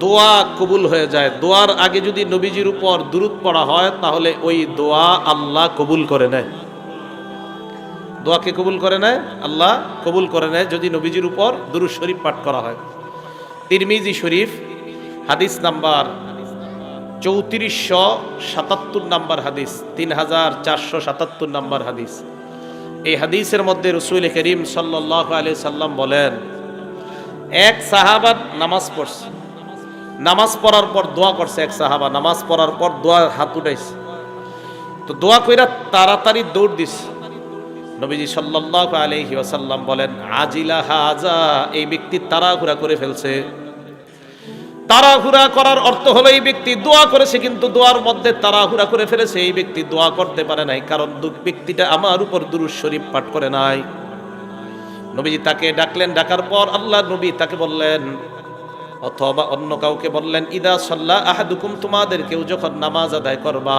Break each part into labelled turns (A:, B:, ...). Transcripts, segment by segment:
A: দোয়া কবুল হয়ে যায়। দোয়ার আগে যদি নবীজির উপর দুরুদ পড়া হয়, তাহলে ওই দোয়া আল্লাহ কবুল করে নেয়। দোয়াকে কবুল করে নেয়? আল্লাহ কবুল করে নেয় যদি নবীজির উপর দুরুদ শরীফ পাঠ করা হয়। তিরমিজি শরীফ, হাদিস নাম্বার চৌত্রিশশো সাতাত্তর নাম্বার হাদিস তিন হাজার চারশো সাতাত্তর নাম্বার হাদিস। এই হাদিসের মধ্যে রসুল করিম সাল্লাহ আলি সাল্লাম বলেন এক সাহাবাদ নামাজ পড়ছে। নামাজ পড়ার পর দোয়া করছে এক সাহাবা। নামাজ পড়ার পর দোয়া হাত উঠাইছে। তো দোয়া কইরা তাড়াতাড়ি দৌড় দিস নবীজি সাল্লাল্লাহু আলাইহি ওয়াসাল্লাম বলেন, আজিলা হাজা এই ব্যক্তি তাড়াহুড়া করে ফেলছে। তাড়াহুড়া করার অর্থ হলো এই ব্যক্তি দোয়া করেছে কিন্তু দোয়ার মধ্যে তাড়াহুড়া করে ফেলেছে। এই ব্যক্তি দোয়া করতে পারে নাই কারণ ব্যক্তিটা আমার উপর দুরুদ শরীফ পাঠ করে নাই। নবীজি তাকে ডাকলেন, ডাকার পর আল্লাহ নবী তাকে বললেন, অথবা অন্য কাউকে বললেন, ইদা সাল্লাহ আহাদুকুম তোমাদের কেউ যখন নামাজ আদায় করবা।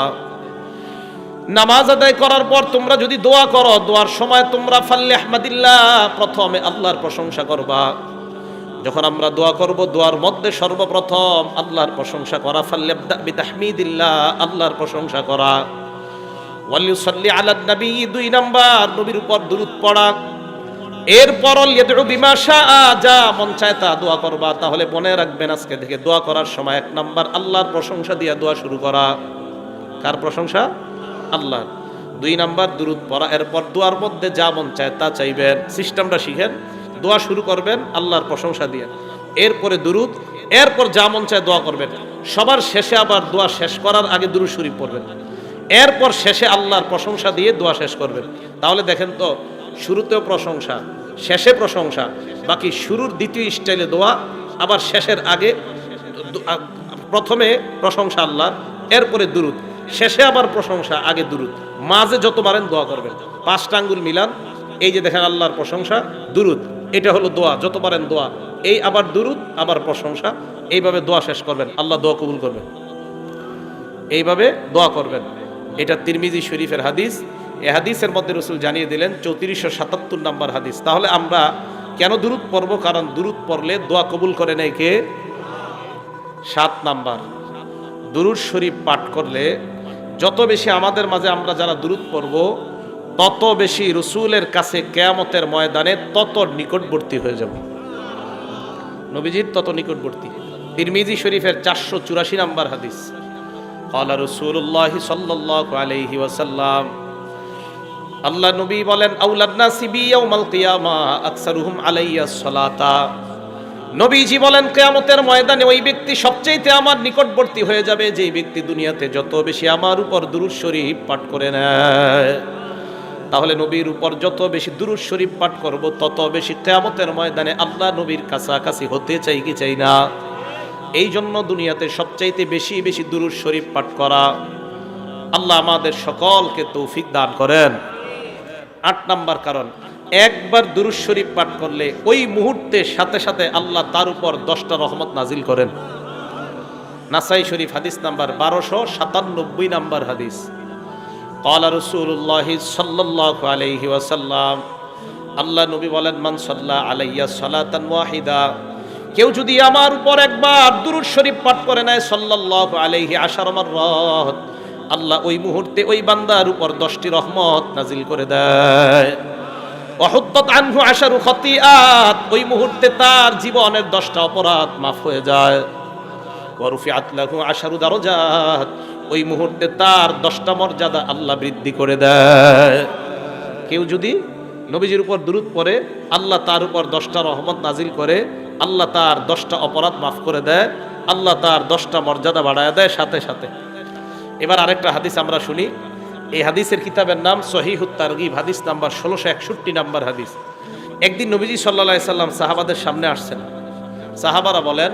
A: নামাজ আদায় করার পর তোমরা যদি দোয়া করো, দোয়ার সময় তোমরা ফাল্লে আহমদিল্লাহ, প্রথমে আল্লাহর প্রশংসা করবা। যখন আমরা দোয়া করব, দোয়ার মধ্যে সর্বপ্রথম আল্লাহর প্রশংসা করা, ফাল্লে বিতাহমিদিল্লাহ, আল্লাহর প্রশংসা করা। ওয়ালিউসাল্লি আলাদ নবী, দুই নাম্বার, নবীর উপর দুরুদ পড়া। এরপর যা মন চায় তা দোয়া করবা। তাহলে মনে রাখবেন আজকে থেকে দোয়া করার সময় এক নাম্বার, আল্লাহর প্রশংসা দিয়ে দোয়া শুরু করা। কার প্রশংসা? আল্লাহ দুই নাম্বার, দুরুদ পড়া। এরপর দোয়ার মধ্যে যা মন চায় তা চাইবেন। সিস্টেমটা শিখেন। দোয়া শুরু করবেন, আল্লাহর প্রশংসা দিয়ে। এরপরে দুরুদ, এরপর যা মন চায় দোয়া করবেন। সবার শেষে আবার দোয়া শেষ করার আগে দুরুদ শরীফ পড়বেন। এরপর শেষে আল্লাহর প্রশংসা দিয়ে দোয়া শেষ করবেন। তাহলে দেখেন তো শুরুতেও প্রশংসা, শেষে প্রশংসা, বাকি শুরুর দ্বিতীয় স্টাইলে দোয়া, আবার শেষের আগে প্রথমে প্রশংসা আল্লাহর, এরপরে দুরুদ, শেষে আবার প্রশংসা, আগে দুরুদ, মাঝে যত পারেন দোয়া করবেন। পাঁচটা আঙ্গুল মিলান, এই যে দেখেন আল্লাহর প্রশংসা, দুরুদ, এটা হলো দোয়া, যত পারেন দোয়া, এই আবার দুরুদ, আবার প্রশংসা, এইভাবে দোয়া শেষ করবেন, আল্লাহ দোয়া কবুল করবেন। এইভাবে দোয়া করবেন। এটা তিরমিজি শরীফের হাদিস এ হাদিসের মধ্যে রসুল জানিয়ে দিলেন, চৌত্রিশশো সাতাত্তর নম্বর হাদিস। তাহলে আমরা কেন দূরত পড়ব? কারণ দূরত পড়লে দোয়া কবুল করে নেয় কে? সাত নাম্বার। দুরুদ শরীফ পাঠ করলে যত বেশি আমাদের মাঝে আমরা যারা দূরত পড়ব, তত বেশি রসুলের কাছে কেয়ামতের ময়দানে তত নিকটবর্তী হয়ে যাব। নবীজির তত নিকটবর্তী। তিরমিজি শরীফের চারশো চুরাশি নাম্বার হাদিস। কলা রসুল্লাহ সাল্লাহ আলহি ওয়াসাল্লাম আল্লাহ নবী বলেন, আউলাদ নাসি বি ইয়াউমাল কিয়ামা আকসারুহুম আলাইয়া সলাতা। নবীজি বলেন, কিয়ামতের ময়দানে ওই ব্যক্তি সবচেয়েতে আমার নিকটবর্তী হয়ে যাবে, যেই ব্যক্তি দুনিয়াতে যত বেশি আমার উপর দুরূদ শরীফ পাঠ করে নেয়। তাহলে নবীর উপর যত বেশি দুরূদ শরীফ পাঠ করব, তত বেশি কিয়ামতের ময়দানে আল্লাহ নবীর কাছাকাছি হতে চাই কি চাই না? এই জন্য দুনিয়াতে সবচাইতে বেশি বেশি দুরুদ শরীফ পাঠ করা আল্লাহ আমাদের সকলকে তৌফিক দান করেন। আট নাম্বার কারণ, একবার দুরুস শরীফ পাঠ করলে ওই মুহূর্তে সাথে সাথে আল্লাহ তার উপর দশটা রহমত নাজিল করেন। নাসাই শরীফ হাদিস নাম্বার বারোশো সাতানব্বই নাম্বার হাদিস। কলা রসুল্লাহ সাল্লাহ আলহি ওয়াসাল্লাম, আল্লাহ নবী বলেন মানসাল্লাহ আলাইয়া সালাতান ওয়াহিদা। কেউ যদি আমার উপর একবার দুরুজ শরীফ পাঠ করে নেয় সাল্লাহ আলাইহি আশারমার রহ আল্লাহ ওই মুহূর্তে ওই বান্দার উপর দশটি রহমত নাজিল করে দেয়। আশারু খতিআত ওই মুহূর্তে তার জীবনের দশটা অপরাধ মাফ হয়ে যায়। ওই মুহূর্তে তার দশটা মর্যাদা আল্লাহ বৃদ্ধি করে দেয়। কেউ যদি নবীজির উপর দুরুদ পড়ে, আল্লাহ তার উপর দশটা রহমত নাজিল করে, আল্লাহ তার দশটা অপরাধ মাফ করে দেয়, আল্লাহ তার দশটা মর্যাদা বাড়ায় দেয় সাথে সাথে। এবার আরেকটা হাদিস আমরা শুনি। এই হাদিসের কিতাবের নাম সহিহুত তারগিব, হাদিস নাম্বার ষোলোশো একষট্টি নাম্বার হাদিস। একদিন নবীজি সাল্লা সাল্লাম সাহাবাদের সামনে আসছেন। সাহাবারা বলেন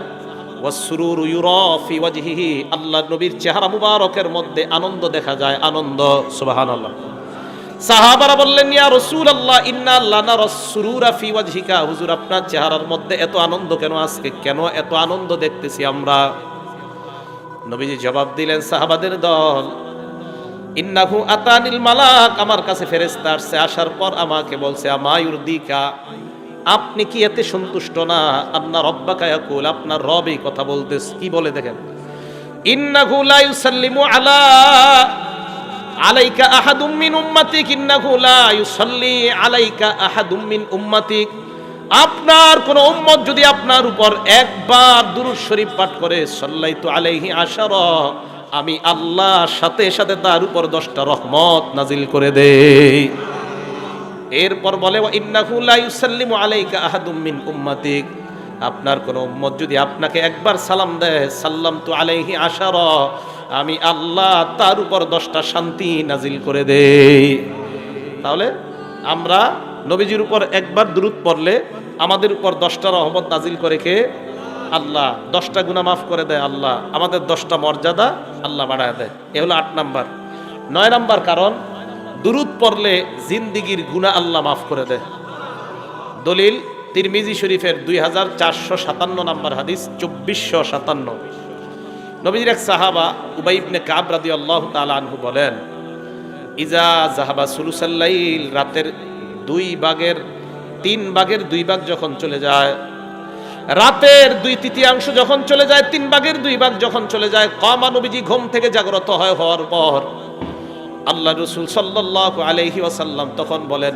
A: ওয়াসরুর ইউরা ফি ওয়াজহিহি, আল্লাহ নবীর চেহারা মুবারকের মধ্যে আনন্দ দেখা যায়, আনন্দ, সুবহানাল্লাহ। সাহাবারা বললেন, ইয়া রসুল আল্লাহ ইন্না লানা রসুরুরা ফি ওয়াজহিকা। হুজুর, আপনার চেহারার মধ্যে এত আনন্দ কেন আজকে? কেন এত আনন্দ দেখতেছি আমরা? নবীজি জবাব দিলেন, সাহাবাদের দল, ইন্নাহু আতানিল মালাক, আমার কাছে ফেরেশতা আসছে, আসার পর আমাকে বলছে আমায়ুর দিকা আপনি কি এতে সন্তুষ্ট না? আপনার রব্বা কায়াকুল আপনার রব এই কথা বলতে কি বলে দেখেন, ইন্নাহু লা ইউসাল্লিমু আলা, আলাইকা আহাদুম মিন উম্মাতিক, ইন্নাহু লা ইউসাল্লি আলাইকা আহাদুম মিন উম্মাতিক। আপনার কোন উম্মত যদি আপনার উপর একবার দুরূদ শরীফ পাঠ করে, সাল্লাইতু আলাইহি আশারা, আমি আল্লাহ সাথে সাথে তার উপর দশটা রহমত নাজিল করে দেই। এরপর বলে, "ওয়া ইন্নাহু লা ইউসাল্লিমু আলাইকা আহাদুম মিন উম্মাতিক। আপনার কোন উম্মত যদি আপনাকে একবার সালাম দেয় সাল্লাম তো আলাইহি আশারা, আমি আল্লাহ তার উপর দশটা শান্তি নাজিল করে দেই। তাহলে আমরা নবীজির উপর একবার দূরত পড়লে আমাদের উপর দশটা রহমত নাজিল করে কে? আল্লাহ। দশটা গুণা মাফ করে দেয় আল্লাহ। আমাদের দশটা মর্যাদা আল্লাহ বাড়ায় দেয়। এ হলো আট নাম্বার। নয় নাম্বার কারণ, দুরুদ পড়লে জিন্দিগির গুণা আল্লাহ মাফ করে দেয়। দলিল, তিরমিজি শরীফের দুই হাজার চারশো সাতান্ন নাম্বার হাদিস, চব্বিশশো সাতান্ন। নবীজির এক সাহাবা উবাইবনে কাব রাদি আল্লাহ আনহু বলেন, ইজা জাহাবা সুলুসাল্লাইল রাতের দুই ভাগের, তিন ভাগের দুই ভাগ যখন চলে যায়, রাতের দুই তৃতীয়াংশ যখন চলে যায়, তিন ভাগের দুই ভাগ যখন চলে যায়, কমা নবীজি ঘুম থেকে জাগ্রত হয় হওয়ার পর আল্লাহ রসুল সাল্লাল্লাহু আলাইহি ওয়াসাল্লাম তখন বলেন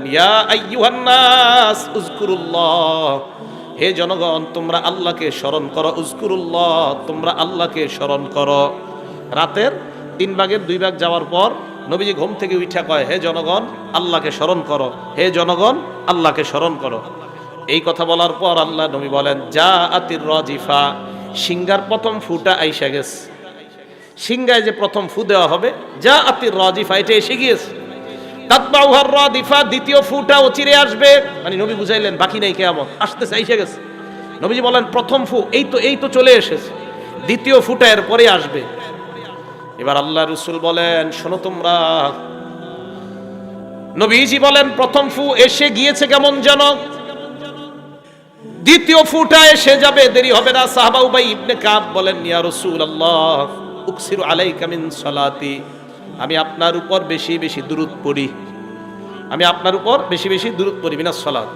A: হে জনগণ, তোমরা আল্লাহকে স্মরণ করো, উযকুরুল্লাহ, তোমরা আল্লাহকে স্মরণ করো। রাতের তিন ভাগের দুই ভাগ যাওয়ার পর নবীজি ঘুম থেকে উঠা কয়, হে জনগণ, আল্লাহকে স্মরণ করো। হে জনগণ, আল্লাহকে স্মরণ করো। এই কথা বলার পর আল্লাহ নবী বলেন, যা আতির রজিফা সিঙ্গার প্রথম ফুটা আইসা গেছে। সিংগায় যে প্রথম ফু দেওয়া হবে, যা আতির রাজিফা এটা এসে গিয়েছে। তাতবাউহার রাদিফা দ্বিতীয় ফুটা ও চিরে আসবে। মানে নবী বুঝাইলেন, বাকি নেই কেমন আসতেছে এসে গেছে। নবীজি বলেন, প্রথম ফু, এই তো এই তো চলে এসেছে। দ্বিতীয় ফুটা এর পরে আসবে। এবার আল্লাহ রসুল বলেন, শোনো তোমরা। নবীজি বলেন, প্রথম ফু এসে গিয়েছে কেমন যেন। দ্বিতীয় ফুটা এসে যাবে, দেরি হবে না। সাহাবা উবাই ইবনে কাব বলেন, ইয়া রসুল আল্লাহ উকসির আলাই মিন সালাতি। আমি আপনার উপর বেশি বেশি দূরত পড়ি। আমি আপনার উপর বেশি বেশি দুরূদ পড়ি, মিনাস সালাত।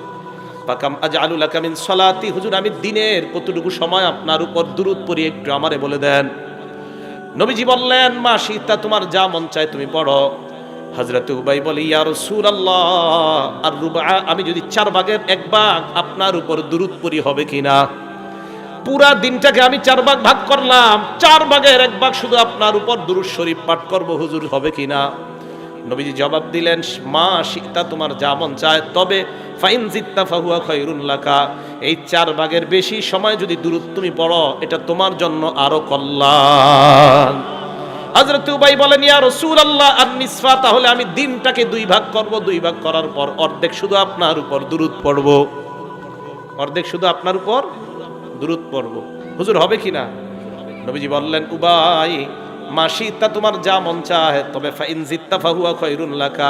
A: পাকাম আজআলু লাকা মিন সালাতি। হুজুর, আমি দিনের কতটুকু সময় আপনার উপর দূরত পড়ি, একটু আমারে বলে দেন। নবীজি বললেন, মা সীতা, তোমার যা মন চায় তুমি পড়ো। হজরত উবাই বলে, ইয়া আল্লাহ আর রুবা আমি যদি চার ভাগের এক ভাগ, আপনার উপর দুরূদ পরি হবে কিনা পুরা দিনটাকে আমি চার ভাগ ভাগ করলাম, চার ভাগের এক ভাগ শুধু আপনার উপর দুরুদ শরীফ পাঠ করব, হুজুর, হবে কিনা নবীজি জবাব দিলেন, মা সীতা তোমার যা মন চায়, তবে ফাইন জিত্তা ফাহুয়া খৈরুন লাকা। এই চার ভাগের বেশি সময় যদি দূরত তুমি পড়ো, এটা তোমার জন্য আরও কল্যাণ। হযরত উবাই বলেন, ইয়া রাসূলুল্লাহ আর নিসফা, তাহলে আমি দিনটাকে দুই ভাগ করব, দুই ভাগ করার পর অর্ধেক শুধু আপনার উপর দুরুদ পড়ব। অর্ধেক শুধু আপনার উপর দুরুদ পড়ব। হুজুর, হবে কিনা নবীজি বললেন, উবাই মাসিতা তোমার যা মন চায়, তবে ফাইন জিত্তা ফাহুয়া লাকা।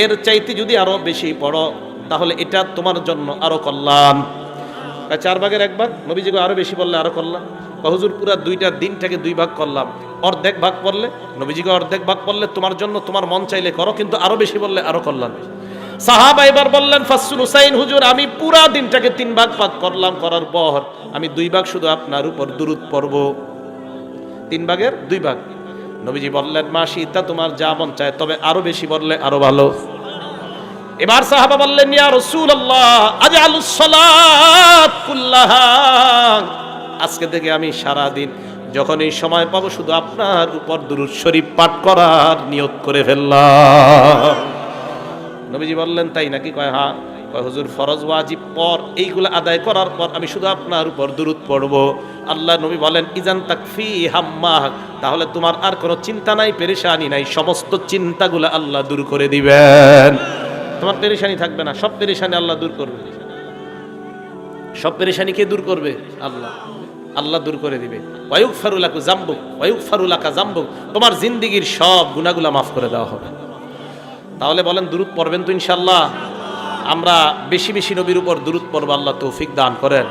A: এর চাইতে যদি আরও বেশি পড়ো, তাহলে এটা তোমার জন্য আরও কল্যাণ। চার ভাগের এক ভাগ? নবীজি আরও বেশি বললে আরও কল্যাণ। হুজুর পুরা দুইটা দিনটাকে দুই ভাগ করলাম। অর্ধেক ভাগ পড়লে, নবীজিকে অর্ধেক ভাগ পড়লে তোমার জন্য তোমার মন চাইলে করো, কিন্তু আরও বেশি বললে আরও কল্যাণ। সাহাবা এবার বললেন ফাসুল হুসাইন হুজুর, আমি পুরা দিনটাকে তিন ভাগ ভাগ করলাম, করার পর আমি দুই ভাগ শুধু আপনার উপর দুরুদ পড়ব। তিন ভাগের দুই ভাগ। নবীজি বললেন মা সীতা তোমার যা মন চায়, তবে আরও বেশি বললে আরও ভালো। এবার সাহাবা বললেন, ইয়া রাসূলুল্লাহ, আজআলুস সালাত কুল্লাহা। আজকে থেকে আমি সারা দিন যখন এই সময় পাবো, শুধু আপনার উপর দুরূদ শরীফ পাঠ করার নিয়ত করে ফেললাম। নবীজি বললেন, তাই নাকি? কয় হ্যাঁ। হুজুর, ফরজ ওয়াজিব পর এইগুলো আদায় করার পর আমি শুধু আপনার উপর দুরুদ পড়ব। আল্লাহ নবী বলেন, ইজান তাকফি হাম্মাহ তাহলে তোমার আর কোনো চিন্তা নাই, পেরেশানি নাই, সমস্ত চিন্তাগুলো আল্লাহ দূর করে দিবেন। তোমার পেরেশানি থাকবে না, সব পেরেশানি আল্লাহ দূর করবে। সব পেরেশানি কে দূর করবে? আল্লাহ। আল্লাহ দূর করে দিবে। ওয়ায়ুক ফারুলাকু জাম্বুক ওয়ায়ুক ফারুলাকা জাম্বুক তোমার জিন্দিগির সব গুনাহগুলো মাফ করে দেওয়া হবে। তাহলে বলেন দূরত পড়বেন তো ইনশাল্লাহ আমরা বেশি বেশি নবীর উপর দূরত পর্ব আল্লাহ তৌফিক দান করেন।